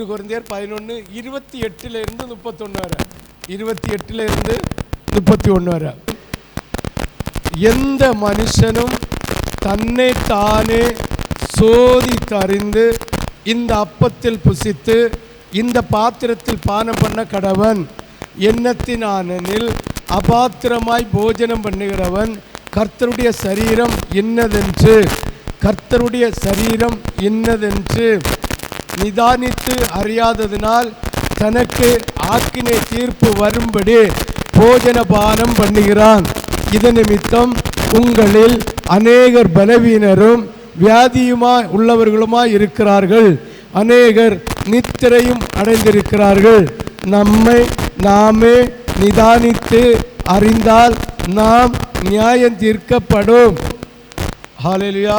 ஒன்று குறைந்தர் பதினொன்று இருபத்தி எட்டுல இருந்து முப்பத்தொன்று வரை. இருபத்தி எட்டுல இருந்து முப்பத்தி ஒன்று வரை. எந்த மனுஷனும் தன்னை தானே சோதித்தறிந்து இந்த அப்பத்தில் புசித்து இந்த பாத்திரத்தில் பானம் பண்ண கடவன். எண்ணத்தினானில் அபாத்திரமாய் போஜனம் பண்ணுகிறவன் கர்த்தருடைய சரீரம் இன்னதென்று. கர்த்தருடைய சரீரம் இன்னதென்று. நிதானித்து அறியாததினால் தனக்கு ஆக்கினை தீர்ப்பு வரும்படி போஜன பானம் பண்ணுகிறான். இது நிமித்தம் உங்களில் அநேகர் பலவீனரும் வியாதியுமா உள்ளவர்களுமாய் இருக்கிறார்கள். அநேகர் நித்திரையும் அடைந்திருக்கிறார்கள். நம்மை நாமே நிதானித்து அறிந்தால் நாம் நியாயம் தீர்க்கப்படும். ஹalleluya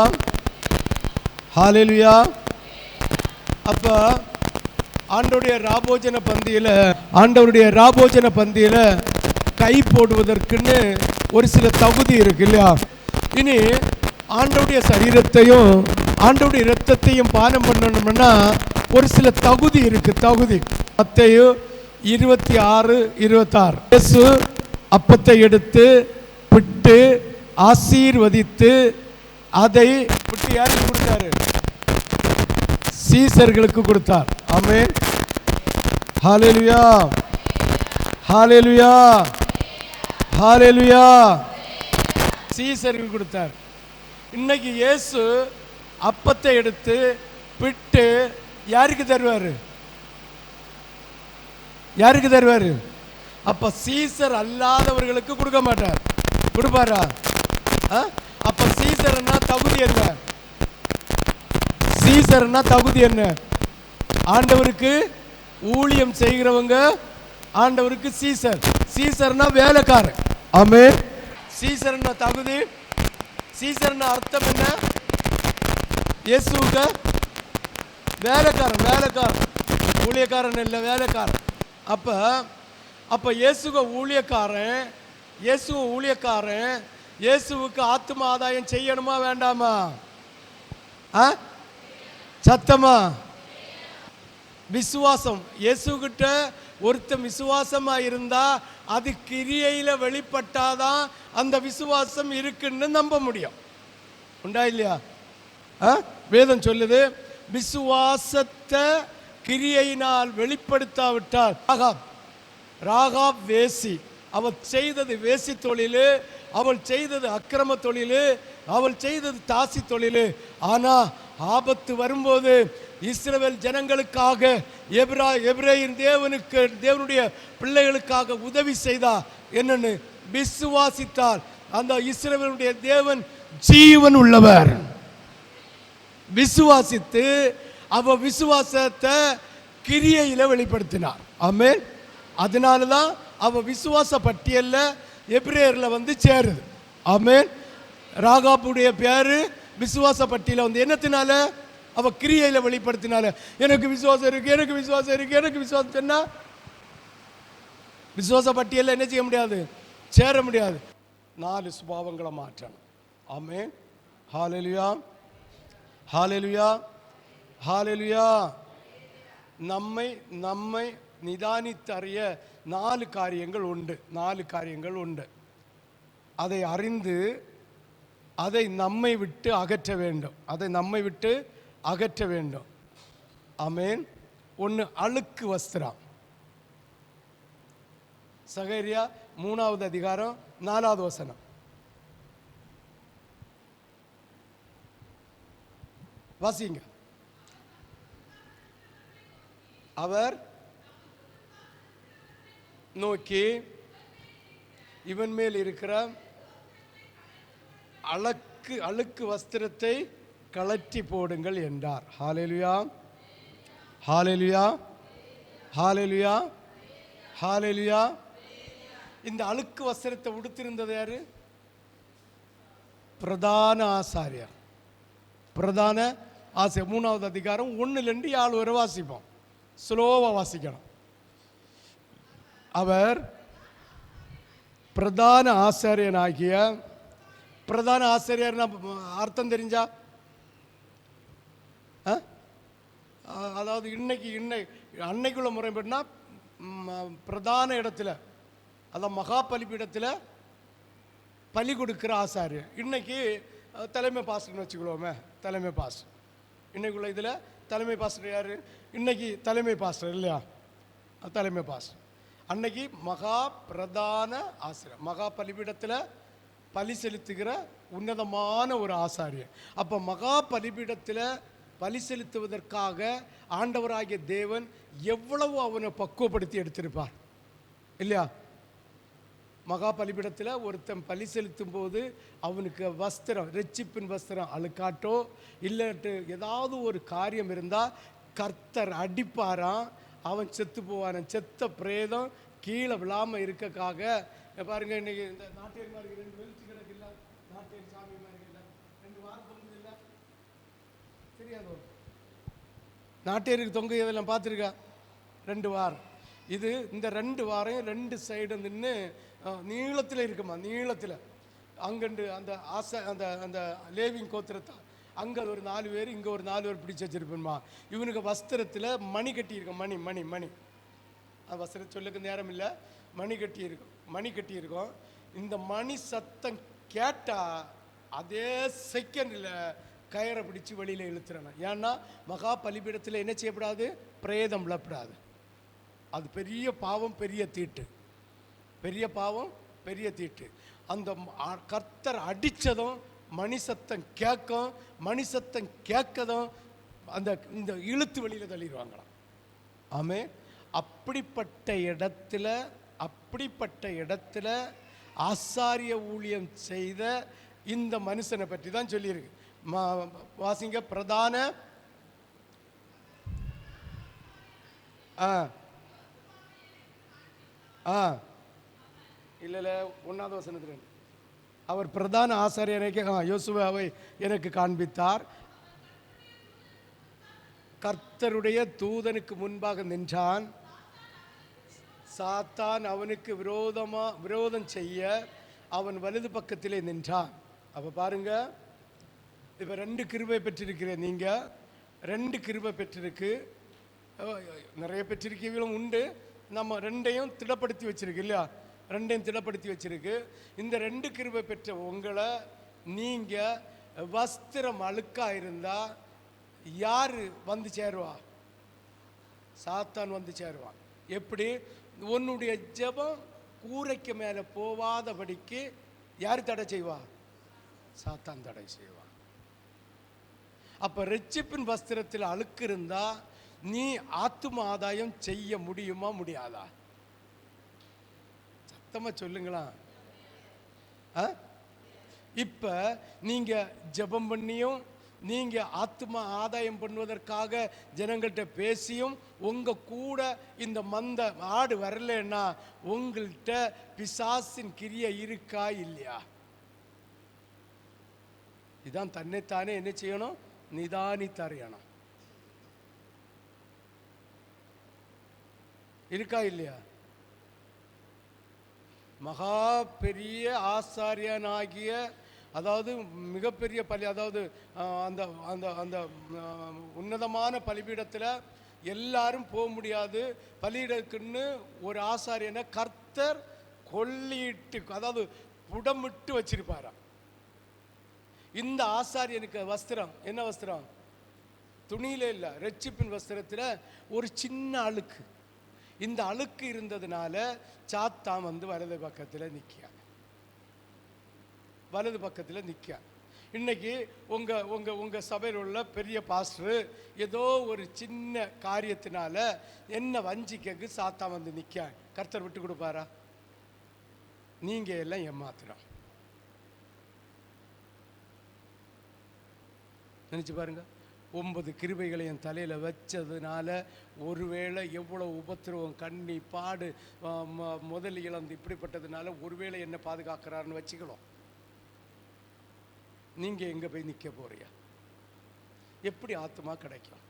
ஹalleluya அப்போ ஆண்டவருடைய ராபோஜன பந்தியில் ஆண்டவருடைய ராபோஜன பந்தியில் கை போடுவதற்குன்னு ஒரு சில தகுதி இருக்கு இல்லையா? இனி ஆண்டவுடைய சரீரத்தையும் ஆண்டவுடைய இரத்தத்தையும் பானம் பண்ணணும்னா ஒரு சில தகுதி இருக்கு தகுதி. அத்தையும் இருபத்தி ஆறு இருபத்தாறு. இயேசு அப்பத்தை எடுத்து பிட்டு ஆசீர்வதித்து அதை பிட்டு யாருக்கு கொடுத்தாரு? சீசர்களுக்கு கொடுத்தார். ஆமென். ஹalleluya. ஹalleluya. ஹalleluya. சீசருக்கு கொடுத்தார். இன்னைக்கு இயேசு அப்பத்தை எடுத்து பிட்டு யாருக்கு தருவாரு? யாருக்கு தருவாரு? அப்ப சீசர் அல்லாதவர்களுக்கு கொடுக்க மாட்டார். கொடுப்பாரா? அப்ப சீசர்னா தகுதி என்ன சீசர்னா தகுதி என்ன? ஆண்டவருக்கு ஊழியம் செய்கிறவங்க ஆண்டவருக்கு சீசர். சீசர்னா வேலைக்காரன். ஆமே சீசர்னா தகுதி. சீசர்னா அர்த்தம் என்ன? இயேசுவுக்கு வேலைக்காரன் வேலைக்காரன். ஊழியக்காரன் இல்லை வேலைக்காரன். அப்ப அப்ப இயேசுக ஊழியக்காரன் இயேசு ஊழியக்காரன் இயேசுவுக்கு ஆத்தும ஆதாயம் செய்யணுமா வேண்டாமா? ஆ? சத்தமா? விசுவாசம். இயேசுகிட்ட ஒருத்தன் விசுவாசமா இருந்தா அது கிரியையில் வெளிப்பட்டாதான் அந்த விசுவாசம் இருக்குன்னு நம்ப முடியும். உண்டா இல்லையா? ஆ? வேதம் சொல்லுது விசுவாசத்தை கிரியையினால் வெளிப்படுத்தாவிட்டால். ராகாப் ராகாப் வேசி. அவர் செய்தது வேசி தொழிலு அவள் செய்தது அக்கிரம தொழிலு அவள் செய்தது தாசி தொழிலு. ஆனா ஆபத்து வரும்போது இஸ்ரவேல் ஜனங்களுக்காக எப்ரா எப்ரேயின் தேவனுக்கு தேவனுடைய பிள்ளைகளுக்காக உதவி செய்தா என்னன்னு விசுவாசித்தால் அந்த இஸ்ரவேலுடைய தேவன் ஜீவன் உள்ளவர். விசுவாசித்து அவ விசுவாசத்தை கிரியையில் வெளிப்படுத்தினார். ஆமே அதனால தான் அவ விசுவாச பட்டியலில் எப்ரேயர்ல வந்து சேருது. ஆமேன். ராகாப்புடைய பேரு விசுவாச பட்டியல வந்து என்னத்தினால? அவ கிரியையில் வெளிப்படுத்தினால. எனக்கு விசுவாசம் இருக்குது எனக்கு விசுவாசம் இருக்குது எனக்கு விசுவாசம் என்ன விசுவாச பட்டியல்ல என்ன செய்ய முடியாது? சேர முடியாது. நாலு சுபாவங்களை மாற்றணும். ஆமே ஹாலெலுயா ஹாலெலுயா ஹாலெலுயா நம்மை நம்மை நிதானித்தறிய நாலு காரியங்கள் உண்டு நாலு காரியங்கள் உண்டு. அதை அறிந்து அதை நம்மை விட்டு அகற்ற வேண்டும். அதை நம்மை விட்டு அகற்ற வேண்டும். அமேன் ஒன்று அழுக்கு வஸ்திரம். சகரியா மூணாவது அதிகாரம் நாலாவது வசனம். வாசிங்க. அவர் நோக்கி இவன் மேல் இருக்கிற அழக்கு அழுக்கு வஸ்திரத்தை கலற்றி போடுங்கள் என்றார். ஹாலெலுயா ஹாலெலுயா ஹாலெலுயா ஹாலெலுயா இந்த அழுக்கு வஸ்திரத்தை உடுத்திருந்தது யாரு? பிரதான ஆசாரியர். பிரதான ஆசை மூணாவது அதிகாரம் ஒன்றுலேருந்து ஆள் வரை வாசிப்போம். ஸ்லோவாக வாசிக்கணும். அவர் பிரதான ஆசிரியனாகிய பிரதான ஆசிரியர்னா அர்த்தம் தெரிஞ்சா? ஆ? அதாவது இன்னைக்கு இன்னை அன்னைக்குள்ள முறைப்படினா பிரதான இடத்துல அதான் மகா பலிப்பீடத்தில் பலி கொடுக்குற ஆசாரியர் இன்னைக்கு தலைமை பாஸ்டர்னு வச்சுக்கிடுவோமே தலைமை பாஸ்டர். இன்னைக்குள்ள இதில் தலைமை பாஸ்டர் யார்? இன்னைக்கு தலைமை பாஸ்டர் இல்லையா? தலைமை பாஸ்டர். அன்னைக்கு மகா பிரதான ஆசிரியர் மகா பலிபீடத்தில் பலி செலுத்துகிற உன்னதமான ஒரு ஆசாரியர் அப்போ மகா பலிபீடத்தில் பலி செலுத்துவதற்காக ஆண்டவராகிய தேவன் எவ்வளவு அவனை பக்குவப்படுத்தி எடுத்திருப்பார். இல்லையா? மகா பலிபீடத்தில் ஒருத்தன் பலி செலுத்தும் போது அவனுக்கு வஸ்திரம் ரெச்சிப்பின் வஸ்திரம் அழுக்காட்டோ இல்லாட்டு ஏதாவது ஒரு காரியம் இருந்தால் கர்த்தர் அடிப்பாராம் அவன் செத்து போவான் செத்த பிரேதம் கீழே விழாமல் இருக்கக்காக. பாருங்க இன்னைக்கு இந்த நாட்டியர் மாதிரி ரெண்டு வெளிச்சு கிடக்கு இல்லை. நாட்டியர் சாமி மாதிரி இல்லை. ரெண்டு வாரம் தொங்குது இல்லை. தெரியாதோ நாட்டியருக்கு தொங்க இதெல்லாம் பார்த்துருக்கா? ரெண்டு வாரம் இது இந்த ரெண்டு வாரம் ரெண்டு சைடு நின்று நீளத்தில் இருக்குமா? நீளத்தில். அங்கண்டு அந்த ஆசை அந்த அந்த லேவிங் கோத்திரத்தை? அங்கே ஒரு நாலு பேர் இங்கே ஒரு நாலு பேர் பிடிச்சி வச்சுருப்பேன்மா. இவனுக்கு வஸ்திரத்தில் மணி கட்டியிருக்கும் மணி மணி மணி. அது வஸ்திரம் சொல்லுக்கு நேரம் இல்லை. மணி கட்டி மணி கட்டியிருக்கோம். இந்த மணி சத்தம் கேட்டால் அதே செகண்டில் கயரை பிடிச்சு வெளியில் இழுத்துறணும். ஏன்னா மகா பலிபீடத்தில் என்ன செய்யப்படாது? பிரேதம் விழப்படாது. அது பெரிய பாவம் பெரிய தீட்டு. பெரிய பாவம் பெரிய தீட்டு. அந்த கர்த்தர் அடித்ததும் மணி சத்தம் கேட்கும் மணி சத்தம் கேட்கதும் அந்த இந்த இழுத்து வெளியில் தள்ளிடுவாங்களாம். ஆமே அப்படிப்பட்ட இடத்துல அப்படிப்பட்ட இடத்துல ஆசாரிய ஊழியம் செய்த இந்த மனுஷனை பற்றி தான் சொல்லியிருக்கு வாசிங்க பிரதான. ஆ. ஆ. இல்லை இல்லை ஒன்றாவது வசனத்தில் அவர் பிரதான ஆசாரியனைக்கு யோசுவாவை எனக்கு காண்பித்தார். கர்த்தருடைய தூதனுக்கு முன்பாக நின்றான். சாத்தான் அவனுக்கு விரோதமா விரோதம் செய்ய அவன் வலது பக்கத்திலே நின்றான். அப்போ பாருங்க இப்போ ரெண்டு கிருபை பெற்றிருக்கிறேன் நீங்கள் ரெண்டு கிருபை பெற்றிருக்கு. நிறைய பெற்றிருக்கீங்களும் உண்டு. நம்ம ரெண்டையும் திடப்படுத்தி வச்சிருக்கு இல்லையா? ரெண்டையும் திடப்படுத்தி வச்சிருக்கு. இந்த ரெண்டு கிருபை பெற்ற உங்களை நீங்கள் வஸ்திரம் அழுக்காக இருந்தால் யார் வந்து சேருவா? சாத்தான் வந்து சேருவான் எப்படி? உன்னுடைய ஜெபம் கூரைக்கு மேலே போவாதபடிக்கு யார் தடை செய்வா? சாத்தான் தடை செய்வான் அப்போ ரெச்சிப்பின் வஸ்திரத்தில் அழுக்கு இருந்தால் நீ ஆத்தும ஆதாயம் செய்ய முடியுமா முடியாதா? சத்தமாக சொல்லுங்களா ஆ? இப்போ நீங்கள் ஜெபம் பண்ணியும் நீங்கள் ஆத்மா ஆதாயம் பண்ணுவதற்காக ஜனங்கள்கிட்ட பேசியும் உங்கள் கூட இந்த மந்த ஆடு வரலன்னா உங்கள்கிட்ட பிசாசின் கிரியை இருக்கா இல்லையா? இதான் தன்னைத்தானே என்ன செய்யணும்? நிதானித்தறியணும். இருக்கா இல்லையா? மகா பெரிய ஆசாரியனாகிய அதாவது மிகப்பெரிய பலி அதாவது அந்த அந்த அந்த உன்னதமான பலிபீடத்தில் எல்லாரும் போக முடியாது. பலியிடக்குன்னு ஒரு ஆசாரியனை கர்த்தர் கொள்ளிட்டு அதாவது புடமிட்டு வச்சிருப்பாராம். இந்த ஆசாரியனுக்கு வஸ்திரம் என்ன வஸ்திரம்? துணியில இல்லை ரெச்சிப்பின் வஸ்திரத்தில் ஒரு சின்ன அழுக்கு. இந்த அழுக்கு இருந்ததுனால சாத்தான் வந்து வலது பக்கத்தில் நிற்க வலது பக்கத்தில் நிற்க இன்னைக்கு உங்கள் உங்கள் உங்கள் சபையில் உள்ள பெரிய பாஸ்டரு ஏதோ ஒரு சின்ன காரியத்தினால என்ன வஞ்சிக்கக்கு சாத்தான் வந்து நிற்க கர்த்தர் விட்டு கொடுப்பாரா? நீங்கள் எல்லாம் ஏமாத்துறோம். நினச்சி பாருங்க. ஒன்பது கிருபைகளை என் தலையில் வச்சதுனால ஒருவேளை எவ்வளோ உபத்திரவம் கண்ணி பாடு முதல் இழந்து இப்படிப்பட்டதுனால ஒருவேளை என்ன பாதுகாக்கிறாருன்னு வச்சுக்கலாம் நீங்கள் எங்கே போய் நிற்க போறியா எப்படி ஆத்மா கிடைக்கும்?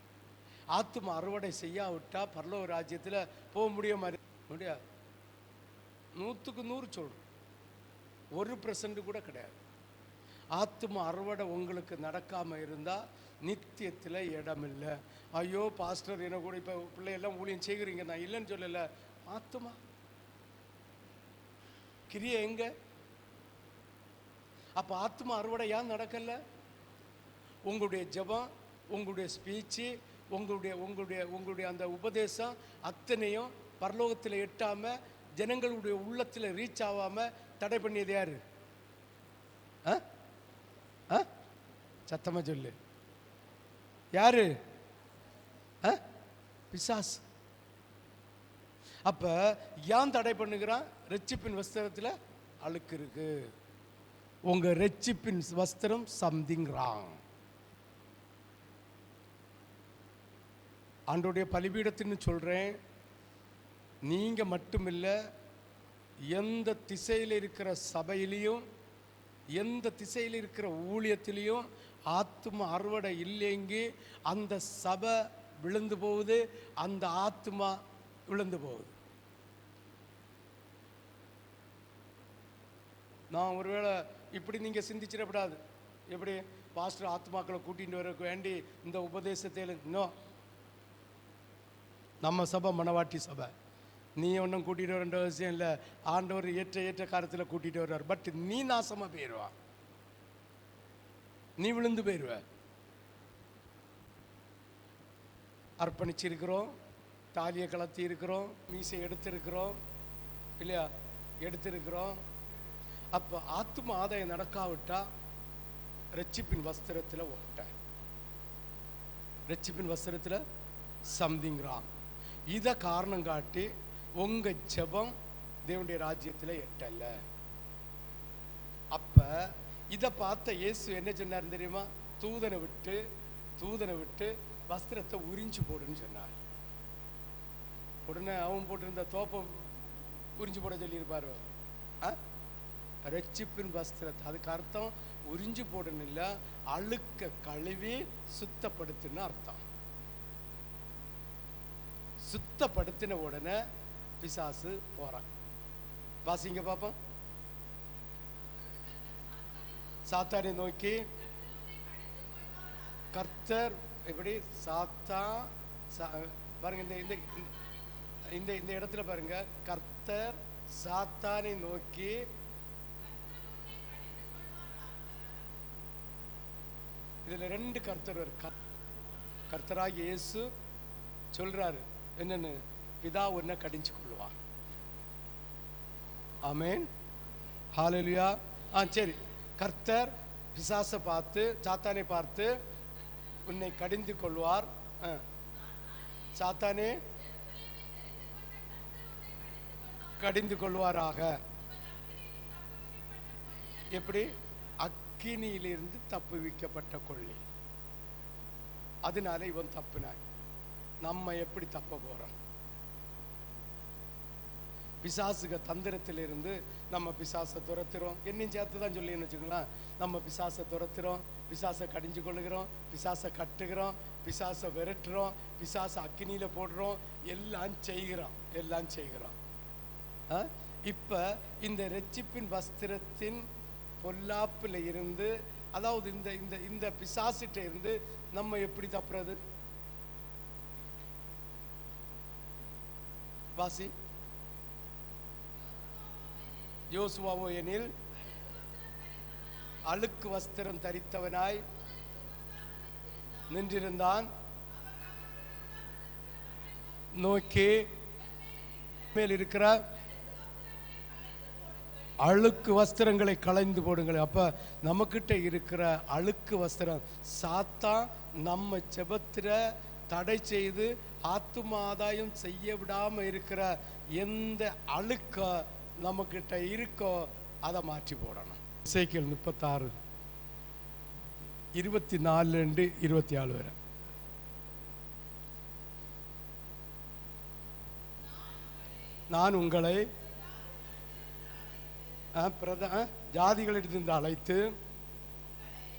ஆத்மா அறுவடை செய்யாவிட்டா பரலோக ராஜ்யத்தில் போக முடியுமா முடியாது. நூற்றுக்கு நூறு சொல்கிறோம் ஒரு பர்சன்ட் கூட கிடையாது. ஆத்தும அறுவடை உங்களுக்கு நடக்காமல் இருந்தால் நித்தியத்தில் இடம் இல்லை ஐயோ பாஸ்டர் என்ன கூட இப்போ பிள்ளையெல்லாம் ஊழியம் செய்கிறீங்க நான் இல்லைன்னு சொல்லலை. ஆத்துமா? கிரியை எங்க? அப்போ ஆத்மா அறுவடை ஏன் நடக்கல? உங்களுடைய ஜெபம் உங்களுடைய ஸ்பீச்சு உங்களுடைய உங்களுடைய உங்களுடைய அந்த உபதேசம் அத்தனையும் பரலோகத்தில் எட்டாமல் ஜனங்களுடைய உள்ளத்தில் ரீச் ஆகாமல் தடை பண்ணியது யார்? ஆ? ஆ? சத்தமா சொல்லு. யாரு? ஆ? பிசாஸ் அப்ப ஏன் தடை பண்ணுகிறான்? ரெச்சிப்பின் வஸ்திரத்தில் அழுக்கு இருக்கு உங்க ரெச்சிப்பின் வஸ்திரம் சம்திங் ராங் ஆண்டோடைய பலிபீடத்தின்னு சொல்கிறேன் நீங்கள் மட்டுமில்லை எந்த திசையில் இருக்கிற சபையிலையும் எந்த திசையில் இருக்கிற ஊழியத்திலையும் ஆத்தும அறுவடை இல்லைங்கி அந்த சபை விழுந்து போகுது அந்த ஆத்மா விழுந்து போகுது. நான் ஒருவேளை இப்படி நீங்கள் சிந்திச்சிடப்படாது. எப்படி? பாஸ்டர் ஆத்மாக்களை கூட்டிகிட்டு வர வேண்டி இந்த உபதேசத்தை இன்னும் நம்ம சபை மனவாட்டி சபை. நீ ஒன்றும் கூட்டிகிட்டு வரன்ற அவசியம் இல்லை. ஆண்டவர் ஏற்ற ஏற்ற காலத்தில் கூட்டிகிட்டு வருவார். பட் நீ நாசமாக போயிடுவா நீ விழுந்து போயிடுவ அர்ப்பணிச்சிருக்கிறோம். தாலியை கலத்தி இருக்கிறோம். மீசை எடுத்திருக்கிறோம். இல்லையா? எடுத்திருக்கிறோம். அப்போ ஆத்தும ஆதாயம் நடக்காவிட்டா ரட்சிப்பின் வஸ்திரத்தில் ஓட்ட ரட்சிப்பின் வஸ்திரத்தில் சம்திங்கிறான் இதை காரணம் காட்டி உங்கள் ஜெபம் தேவனுடைய ராஜ்யத்தில் எட்டல. அப்ப இதை பார்த்த இயேசு என்ன சொன்னார் தெரியுமா? தூதனை விட்டு தூதனை விட்டு வஸ்திரத்தை உறிஞ்சு போடுன்னு சொன்னார். உடனே அவன் போட்டிருந்த தோப்பம் உறிஞ்சு போட சொல்லியிருப்பார்? ஆ? ரட்சிப்பின் வஸ்திரத்தை. அதுக்கு அர்த்தம் உறிஞ்சு போடணும் இல்லை அழுக்க கழுவி சுத்தப்படுத்துன்னு அர்த்தம். சுத்தப்படுத்தின உடனே பிசாசு போறான். வாசிங்க பாப்போம். சாத்தானை நோக்கி கர்த்தர் எப்படி சாத்தா சா- பாருங்க இந்த இந்த இந்த இந்த இடத்துல பாருங்க. கர்த்தர் சாத்தானை நோக்கி இதுல ரெண்டு கர்த்தர் கர்த்தராகி இயேசு சொல்றாரு. என்னன்னு? பிதா உன்னை கடிஞ்சு கொள்வார் ஆமேன். ஹாலலியா ஆ சரி. கர்த்தர் பிசாசை பார்த்து சாத்தானை பார்த்து உன்னை கடிந்து கொள்வார். சாத்தானே கடிந்து கொள்வாராக. எப்படி? அக்கினியிலிருந்து தப்புவிக்கப்பட்ட கொள்ளி. அதனால இவன் தப்புனாய். நம்ம எப்படி தப்ப போறோம்? பிசாசுக தந்திரத்திலிருந்து நம்ம பிசாசை துரத்துறோம். என்னையும் சேர்த்து தான் சொல்லின்னு வச்சுக்கலாம் நம்ம பிசாசை துரத்துறோம் பிசாசை கடிஞ்சு கொள்ளுகிறோம் பிசாசை கட்டுகிறோம் பிசாசை விரட்டுறோம் பிசாசை அக்கினியில் போடுறோம் எல்லாம் செய்கிறோம் எல்லாம் செய்கிறோம் ஆ? இந்த ரெச்சிப்பின் வஸ்திரத்தின் பொல்லாப்பில் இருந்து அதாவது இந்த இந்த இந்த பிசாசிட்ட இருந்து நம்ம எப்படி தப்புறது? வாசி. யோசுவாவோ எனில் அழுக்கு வஸ்திரம் தரித்தவனாய் நின்றிருந்தான். நோக்கி மேல் இருக்கிற அழுக்கு வஸ்திரங்களை களைந்து போடுங்கள். அப்ப நம்மக்கிட்ட இருக்கிற அழுக்கு வஸ்திரம் சாத்தா நம்ம செபத்திர தடை செய்து ஆத்தும ஆதாயம் செய்ய விடாம இருக்கிற எந்த அழுக்க நம்மக்கிட்ட இருக்கோ அதை மாற்றி போடணும். இசைக்கியல் முப்பத்தாறு இருபத்தி நாலுலேருந்து இருபத்தி ஆறு வரை. நான் உங்களை ஆ, பிரத ஆ, ஜாதிகளிடத்திலிருந்து அழைத்து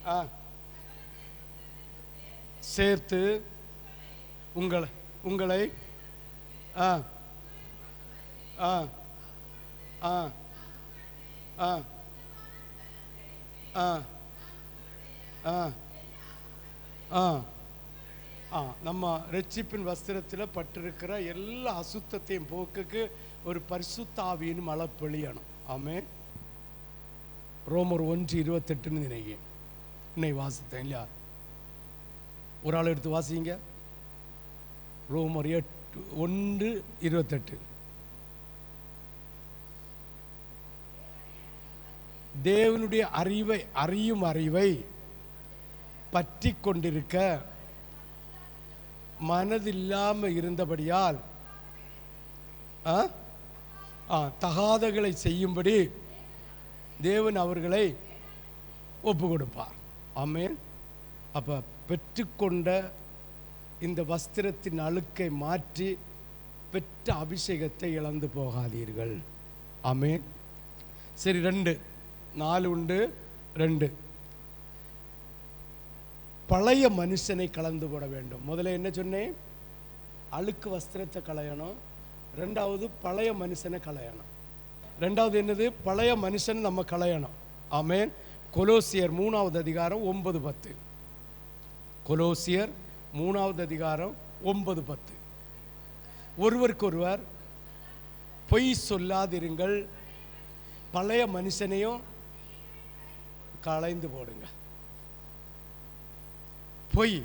ஆ, சேர்த்து உங்களை உங்களை ஆ ஆ ஆ. ஆ. ஆ. ஆ. ஆ. ஆ. நம்ம ரட்சிப்பின் வஸ்திரத்தில் பட்டிருக்கிற எல்லா அசுத்தத்தையும் போக்குக்கு ஒரு பரிசுத்தாவியின் மழை பொழியணும். ஆமே ரோமர் ஒன்று இருபத்தெட்டுன்னு நினைக்கிறேன். இன்னைக்கு வாசித்தேன் இல்லையா? ஒரு ஆள் எடுத்து வாசிங்க. ரோமர் எட்டு ஒன்று இருபத்தெட்டு. தேவனுடைய அறிவை அறியும் அறிவை பற்றி கொண்டிருக்க மனதில்லாமல் இருந்தபடியால் ஆ? ஆ, தகாதகளை செய்யும்படி தேவன் அவர்களை ஒப்பு கொடுப்பார் ஆமேன். அப்போ பெற்றுக்கொண்ட இந்த வஸ்திரத்தின் அழுக்கை மாற்றி பெற்ற அபிஷேகத்தை இழந்து போகாதீர்கள். ஆமேன். சரி ரெண்டு. நாலு உண்டு ரெண்டு. பழைய மனுஷனை கலந்து போட வேண்டும். முதல்ல என்ன சொன்னேன்? அழுக்கு வஸ்திரத்தை களையணும். ரெண்டாவது பழைய மனுஷனை களையணும். ரெண்டாவது என்னது? பழைய மனுஷன் நம்ம களையணும். ஆமேன். கொலோசியர் மூணாவது அதிகாரம் ஒன்பது பத்து. கொலோசியர் மூணாவது அதிகாரம் ஒன்பது பத்து. ஒருவருக்கொருவர் பொய் சொல்லாதிருங்கள். பழைய மனுஷனையும் களைந்து போடுங்க. பொய்.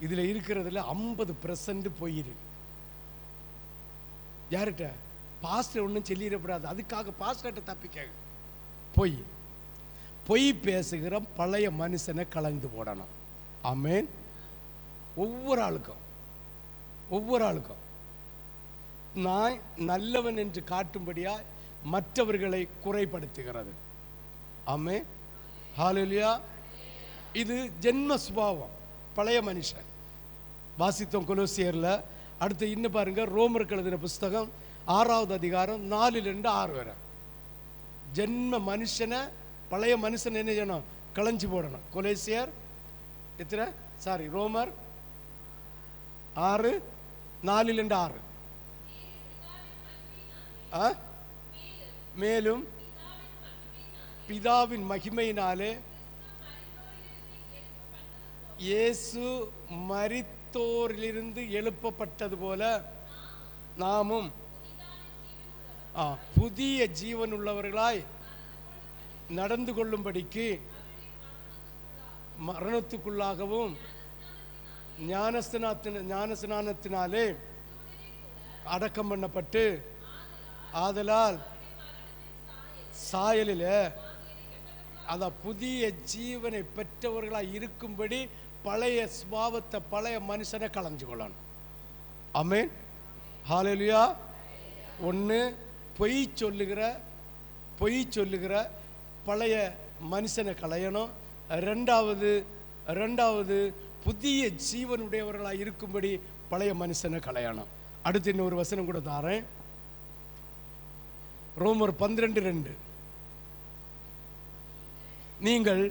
இதில் இருக்கிறதுல ஐம்பது பெர்சன்ட் பொய் இருக்கு. யார்கிட்ட? பாஸ்டர் ஒன்றும் சொல்லிடக்கூடாது அதுக்காக பாஸ்டர்கிட்ட தப்பிக்க பொய். பொய் பேசுகிற பழைய மனுஷனை கலந்து போடணும். ஆமேன். ஒவ்வொரு ஆளுக்கும். ஒவ்வொரு ஆளுக்கும். நான் நல்லவன் என்று காட்டும்படியா மற்றவர்களை குறைப்படுத்துகிறது. ஆமே ஹalleluya. இது ஜென்ம சுபாவம். பழைய மனுஷன். வாசித்தோம் கொலோசியரில். அடுத்து இன்னும் பாருங்க ரோமருக்கு எழுதின புஸ்தகம் ஆறாவது அதிகாரம் நாலுலேருந்து ஆறு வரை. ஜென்ம மனுஷனை பழைய மனுஷன் என்ன செய்யணும்? களைஞ்சு போடணும். கொலேசியர் எத்தனை? சாரி ரோமர் ஆறு நாலுலேருந்து ஆறு. ஆ? மேலும் பிதாவின் மகிமையினாலே இயேசு மரித்தோரிலிருந்து எழுப்பப்பட்டது போல நாமும் ஆ, புதிய ஜீவன் உள்ளவர்களாய் நடந்து கொள்ளும்படிக்கு மரணத்துக்குள்ளாகவும் ஞானஸ்நாத்தின ஞானஸ்நானத்தினாலே அடக்கம் பண்ணப்பட்டு ஆதலால் சாயலில் அத புதிய ஜீவனை பெற்றவர்களாக இருக்கும்படி பழைய சுபாவத்தை பழைய மனுஷனை களைஞ்சு கொள்ளணும். அமேன் ஹாலலியா ஒன்று பொய் சொல்லுகிற பொய் சொல்லுகிற பழைய மனுஷனை களையணும். ரெண்டாவது ரெண்டாவது புதிய ஜீவனுடையவர்களாக இருக்கும்படி பழைய மனுஷனை களையணும். அடுத்து இன்னொரு வசனம் கூட தாரேன். ரோமர் பன்னிரெண்டு ரெண்டு. நீங்கள்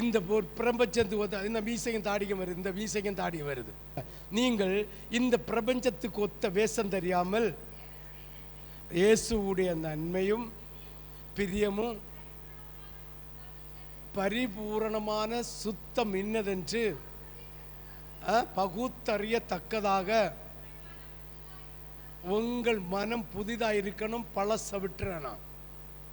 இந்த பிரபஞ்சத்துக்கு ஒத்த இந்த வீசையும் தாடிக்கும் வருது இந்த வீசையும் தாடி வருது. நீங்கள் இந்த பிரபஞ்சத்துக்கு ஒத்த வேஷம் தெரியாமல் இயேசுவுடைய நன்மையும் பிரியமும் பரிபூரணமான சுத்தம் இன்னதென்று பகுத்தறியத்தக்கதாக உங்கள் மனம் புதிதாக இருக்கணும் பழச விட்டுறணும்.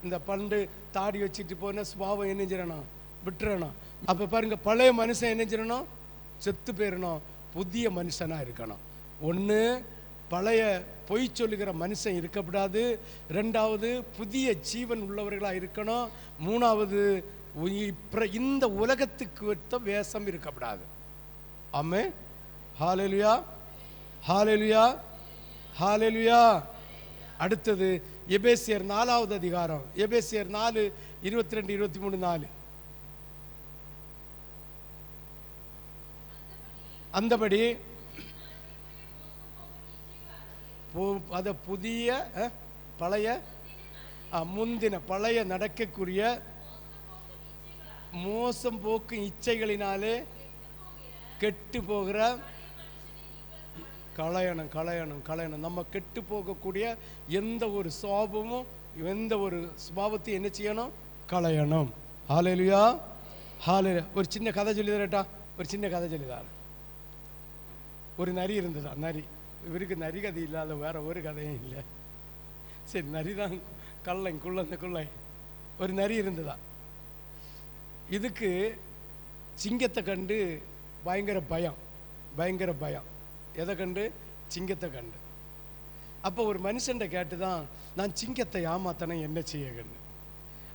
இந்த பண்டு தாடி வச்சுட்டு போன சுபாவம் என்ன செய்யணும் விட்டுறணும். அப்போ பாருங்கள் பழைய மனுஷன் என்ன செய்யணும்? செத்து போயிடணும். புதிய மனுஷனாக இருக்கணும். ஒன்று பழைய பொய் சொல்லுகிற மனுஷன் இருக்கக்கூடாது. ரெண்டாவது புதிய ஜீவன் உள்ளவர்களாக இருக்கணும். மூணாவது இந்த உலகத்துக்கு ஒத்த வேஷம் இருக்கக்கூடாது. ஆமே ஹாலேலுயா ஹாலேலுயா ஹாலேலுயா அடுத்தது எபேசியர் நாலாவது அதிகாரம். எபேசியர் நாலு இருபத்தி ரெண்டு இருபத்தி மூணு நாலு. அந்தபடி அதை புதிய பழைய முந்தின பழைய நடக்கக்கூடிய மோசம் போக்கும் இச்சைகளினாலே கெட்டு போகிற களையணும் களையணும் களையணும் நம்ம கெட்டு போகக்கூடிய எந்த ஒரு சுவாபமும் எந்த ஒரு சுபாவத்தையும் என்ன செய்யணும்? களையணும் ஹாலேலுயா ஹாலே ஒரு சின்ன கதை சொல்லி தரட்டா ஒரு சின்ன கதை சொல்லி தரேன் ஒரு நரி இருந்ததா? நரி. இவருக்கு நரி கதை இல்லாத வேற ஒரு கதையும் இல்லை. சரி நரி தான் கள்ளை குள்ளந்த குள்ளை. ஒரு நரி இருந்ததா? இதுக்கு சிங்கத்தை கண்டு பயங்கர பயம். பயங்கர பயம். எதை கண்டு? சிங்கத்தை கண்டு. அப்போ ஒரு மனுஷன்ட்ட கேட்டு தான் நான் சிங்கத்தை ஏமாத்தணும் என்ன செய்ய கண்டு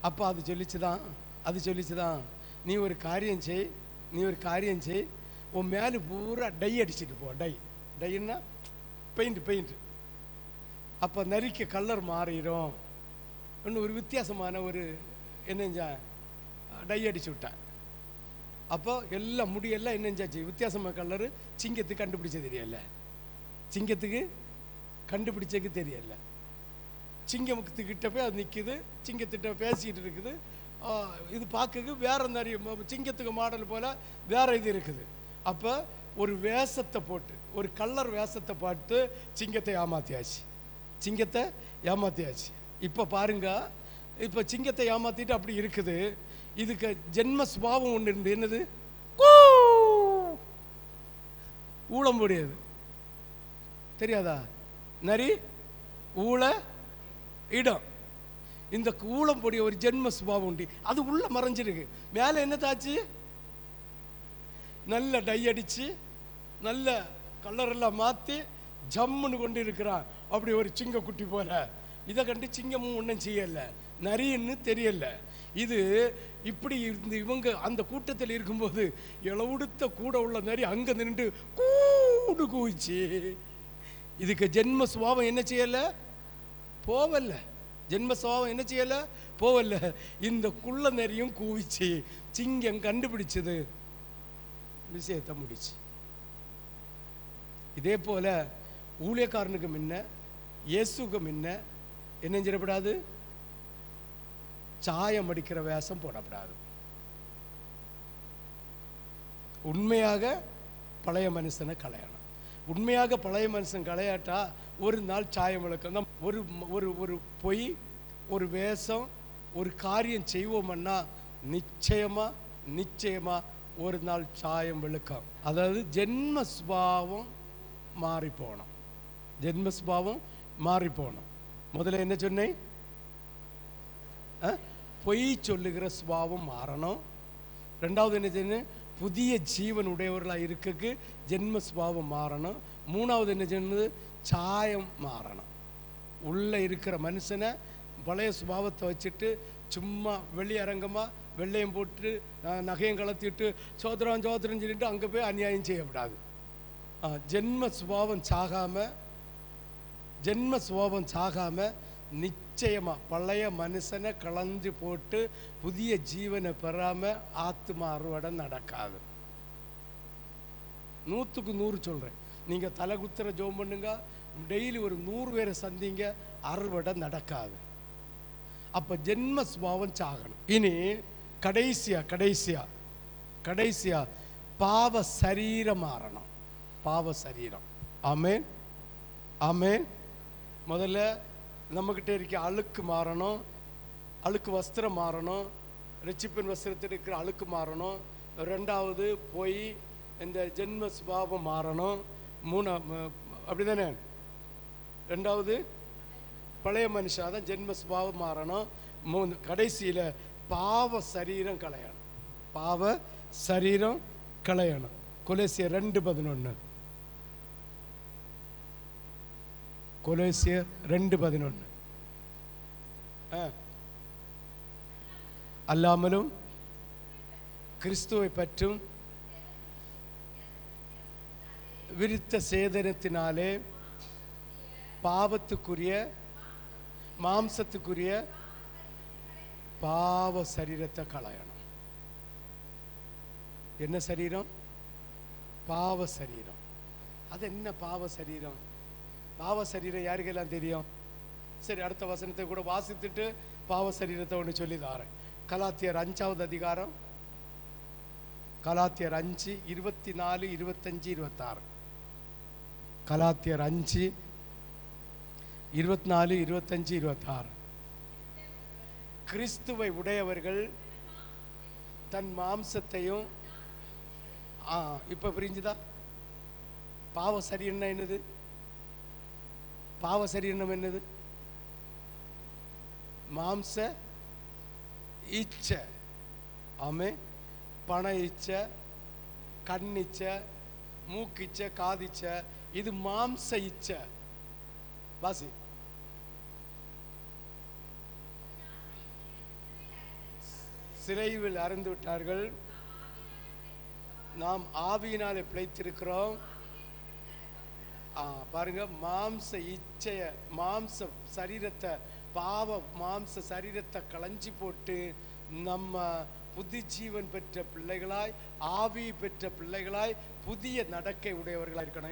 அப்போ அது சொல்லிச்சு தான் அது சொல்லிச்சு தான் நீ ஒரு காரியம் செய் நீ ஒரு காரியம் செய் உன் மேலே பூரா டை அடிச்சிட்டு போ டை. டைன்னா paint paint. அப்போ நரிக்கு கலர் மாறிடும். இன்னும் ஒரு வித்தியாசமான ஒரு என்னஞ்சா டை அடிச்சு விட்டேன். அப்போ எல்லாம் முடியெல்லாம் என்னஞ்சாச்சு வித்தியாசமான கலரு சிங்கத்துக்கு கண்டுபிடிச்ச தெரியல. சிங்கத்துக்கு கண்டுபிடிச்சதுக்கு தெரியல. சிங்கத்துக்கிட்ட போய் அது நிற்குது சிங்கத்திட்ட பேசிக்கிட்டு இருக்குது. இது பார்க்கக்கு வேற நிறைய சிங்கத்துக்கு மாடல் போல் வேற இது இருக்குது. அப்போ ஒரு வேஷத்தை போட்டு ஒரு கல்லர் வேஷத்தை பார்த்து சிங்கத்தை ஏமாத்தியாச்சு. சிங்கத்தை ஏமாத்தியாச்சு. இப்போ பாருங்க இப்போ சிங்கத்தை ஏமாற்றிட்டு அப்படி இருக்குது. இதுக்கு ஜென்ம சுபாவம் ஒன்று என்னது? கூ! முடியாது தெரியாதா? நரி ஊழ இடம். இந்த ஊழம் பொடிய ஒரு ஜென்ம சுபாவம் உண்டு. அது உள்ள மறைஞ்சிருக்கு. மேலே என்னதாச்சு? நல்ல டை அடிச்சு நல்ல கலர் எல்லாம் மாற்றி ஜம்முன்னு கொண்டு இருக்கிறான். அப்படி ஒரு சிங்க குட்டி போல. இதை கண்டு சிங்கமும் ஒன்றும் செய்யல. நரின்னு தெரியல. இது இப்படி இருந்து இவங்க அந்த கூட்டத்தில் இருக்கும்போது இளவுடுத்த கூட உள்ள மாதிரி அங்க நின்று கூடு கூச்சு இதுக்கு ஜென்ம சுவாபம் என்ன செய்யல? போவல்ல. ஜென்ம சுவாபம் என்ன செய்யல? போவல்ல. இந்த குள்ள நெறியும் கூவிச்சு சிங்கம் கண்டுபிடிச்சது. விஷயத்தை முடிச்சு. இதே போல ஊழியக்காரனுக்கு முன்ன இயேசுக்கு முன்ன என்ன செய்யப்படாது? சாயம் அடிக்கிற வேஷம் போடப்படாது. உண்மையாக பழைய மனுஷனை களையணும். உண்மையாக பழைய மனுஷன் களையாட்டா ஒரு நாள் சாயம் விளக்கம். தான் ஒரு ஒரு ஒரு பொய் ஒரு வேஷம் ஒரு காரியம் செய்வோம்னா நிச்சயமா நிச்சயமா ஒரு நாள் சாயம் விழுக்கம் அதாவது ஜென்ம சுபாவம் மாறி போனோம் ஜென்ம சுபாவம் மாறி போகணும். முதல்ல என்ன சொன்னேன்? பொய் சொல்லுகிற சுபாவம் மாறணும். ரெண்டாவது என்ன செய்யணும்? புதிய ஜீவன் உடையவர்களாக இருக்கக்கு ஜென்ம சுபாவம் மாறணும். மூணாவது என்ன செய்யணுது சாயம் மாறணும். உள்ளே இருக்கிற மனுஷனை பழைய சுபாவத்தை வச்சுட்டு சும்மா வெளியரங்கமாக வெள்ளையும் போட்டு நகையும் கலத்திட்டு சோதரம் சோதரம் சொல்லிட்டு அங்கே போய் அநியாயம் செய்யக்கூடாது. ஜென்ம சுபாவம் சாகாமல் ஜென்ம சுபாவம் சாகாமல் நிச்சயமா பழைய மனுஷனை களைஞ்சு போட்டு புதிய ஜீவனை பெறாம ஆத்மா அறுவடை நடக்காது. நூற்றுக்கு நூறு சொல்றேன். நீங்க தலை குத்துற ஜோம் பண்ணுங்க. டெய்லி ஒரு நூறு பேரை சந்திங்க அறுவடை நடக்காது. அப்ப ஜென்ம சுபாவம் சாகணும். இனி கடைசியா கடைசியா கடைசியா பாவ சரீரம் மாறணும் பாவ சரீரம். ஆமேன். ஆமேன். முதல்ல நம்மக்கிட்ட இருக்க அழுக்கு மாறணும். அழுக்கு வஸ்திரம் மாறணும். ரட்சிப்பின் வஸ்திரத்தில் இருக்கிற அழுக்கு மாறணும். ரெண்டாவது போய் இந்த ஜென்ம சுபாவம் மாறணும். மூணா அப்படி தானே ரெண்டாவது பழைய மனுஷன் தான் ஜென்ம சுபாவம் மாறணும். மூணு கடைசியில் பாவ சரீரம் களையணும். பாவ சரீரம் களையணும். கொலேசியர் ரெண்டு பதினொன்று கொலேசியர் ரெண்டு பதினொன்று அல்லாமலும் கிறிஸ்துவை பற்றும் விருத்த சேதனத்தினாலே பாவத்துக்குரிய மாம்சத்துக்குரிய பாவ சரீரத்தை களையணும். என்ன சரீரம்? பாவ சரீரம். அது என்ன பாவ சரீரம்? பாவ சரீரம் யாருக்கெல்லாம் தெரியும்? சரி அடுத்த வசனத்தை கூட வாசித்துட்டு பாவ சரீரத்தை ஒன்று சொல்லி தாரேன். கலாத்தியர் அஞ்சாவது அதிகாரம். கலாத்தியர் அஞ்சு இருபத்தி நாலு இருபத்தஞ்சு இருபத்தாறு. கலாத்தியர் அஞ்சு இருபத்தி நாலு இருபத்தஞ்சு இருபத்தாறு. கிறிஸ்துவை உடையவர்கள் தன் மாம்சத்தையும் இப்போ புரிஞ்சுதா? பாவ சரீரம்னா என்னது? பாவ சரீரம் என்னது? மாம்ச இச்சை. ஆமே பண இச்சை கண்ணிச்சை மூக்கிச்சை காதிச்சை இது மாம்ச இச்சை. வாசி. சிறைவில் அறந்து விட்டார்கள். நாம் ஆவியினாலே பிழைத்திருக்கிறோம். பாருங்க மாம்ச இச்சைய மாம்ச சரீரத்தை பாவ மாம்ச சரீரத்தை களைஞ்சி போட்டு நம்ம புது ஜீவன் பெற்ற பிள்ளைகளாய் ஆவி பெற்ற பிள்ளைகளாய் புதிய நடக்கை உடையவர்களாக இருக்கணும்.